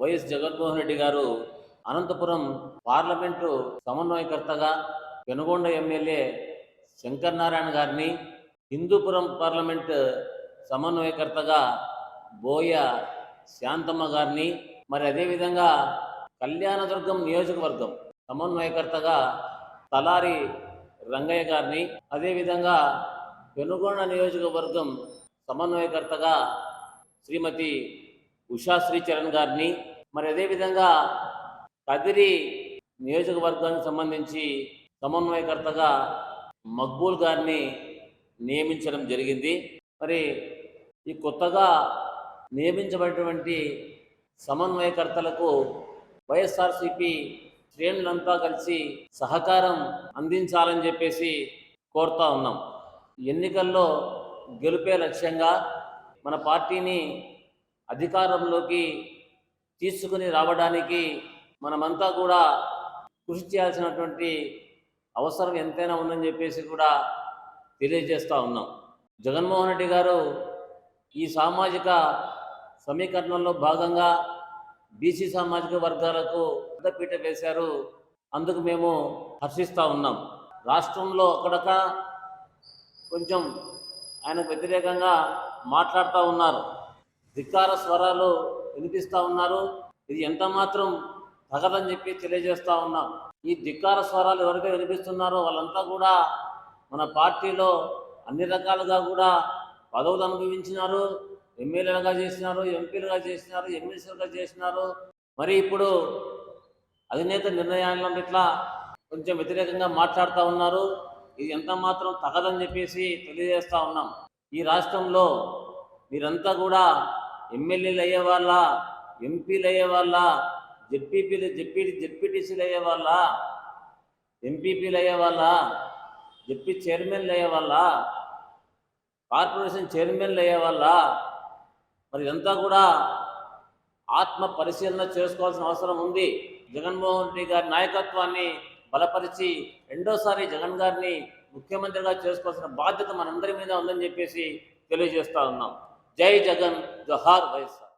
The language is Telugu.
వైఎస్ జగన్మోహన్ రెడ్డి గారు అనంతపురం పార్లమెంటు సమన్వయకర్తగా పెనుగొండ ఎమ్మెల్యే శంకర్ నారాయణ గారిని హిందూపురం పార్లమెంట్ సమన్వయకర్తగా బోయ శాంతమ్మ గారిని మరి అదేవిధంగా కళ్యాణదుర్గం నియోజకవర్గం సమన్వయకర్తగా తలారి రంగయ్య గారిని అదేవిధంగా పెనుగొండ నియోజకవర్గం సమన్వయకర్తగా శ్రీమతి ఉషా శ్రీచరణ్ గారిని మరి అదేవిధంగా కదిరి నియోజకవర్గానికి సంబంధించి సమన్వయకర్తగా మక్బూల్ గారిని నియమించడం జరిగింది. మరి ఈ కొత్తగా నియమించబడినటువంటి సమన్వయకర్తలకు వైఎస్ఆర్సిపి శ్రేణులంతా కలిసి సహకారం అందించాలని చెప్పేసి కోరుతా ఉన్నాం. ఎన్నికల్లో గెలిపే లక్ష్యంగా మన పార్టీని అధికారంలోకి తీసుకుని రావడానికి మనమంతా కూడా కృషి చేయాల్సినటువంటి అవసరం ఎంతైనా ఉందని చెప్పేసి కూడా తెలియజేస్తూ ఉన్నాం. జగన్మోహన్ రెడ్డి గారు ఈ సామాజిక సమీకరణలో భాగంగా బీసీ సామాజిక వర్గాలకు పెద్దపీట వేశారు. అందుకు మేము హర్షిస్తూ ఉన్నాం. రాష్ట్రంలో అక్కడక కొంచెం ఆయనకు వ్యతిరేకంగా మాట్లాడుతూ ఉన్నారు. ధిక్కార స్వరాలు వినిపిస్తూ ఉన్నారు. ఇది ఎంత మాత్రం తగదని చెప్పి తెలియజేస్తూ ఉన్నాం. ఈ ధిక్కార స్వరాలు ఎవరైతే వినిపిస్తున్నారో వాళ్ళంతా కూడా మన పార్టీలో అన్ని రకాలుగా కూడా పదవులు అనుభవించినారు. ఎమ్మెల్యేలుగా చేసినారు ఎంపీలుగా చేసినారు ఎమ్మెల్సీలుగా చేసినారు. మరి ఇప్పుడు అధినేత నిర్ణయాలను ఇట్లా కొంచెం వ్యతిరేకంగా మాట్లాడుతూ ఉన్నారు. ఇది ఎంత మాత్రం తగదని చెప్పేసి తెలియజేస్తూ ఉన్నాం. ఈ రాష్ట్రంలో మీరంతా కూడా ఎమ్మెల్యేలు అయ్యే వాళ్ళ ఎంపీలు అయ్యే వాళ్ళ జెడ్పీపీలు జెడ్పీ జెడ్పీటీసీలు అయ్యే వాళ్ళ ఎంపీపీలు అయ్యే వాళ్ళ జెడ్పీ చైర్మన్లు అయ్యే వాళ్ళ కార్పొరేషన్ చైర్మన్లు అయ్యే వాళ్ళ మరి ఇదంతా కూడా ఆత్మ పరిశీలన చేసుకోవాల్సిన అవసరం ఉంది. జగన్మోహన్ రెడ్డి గారి నాయకత్వాన్ని బలపరిచి రెండోసారి జగన్ గారిని ముఖ్యమంత్రిగా చేసుకోవాల్సిన బాధ్యత మనందరి మీద ఉందని చెప్పేసి తెలియజేస్తా ఉన్నాం. ಜೈ ಜಗನ್ ಜೋಹಾರ್ ವಯಸ್ಸ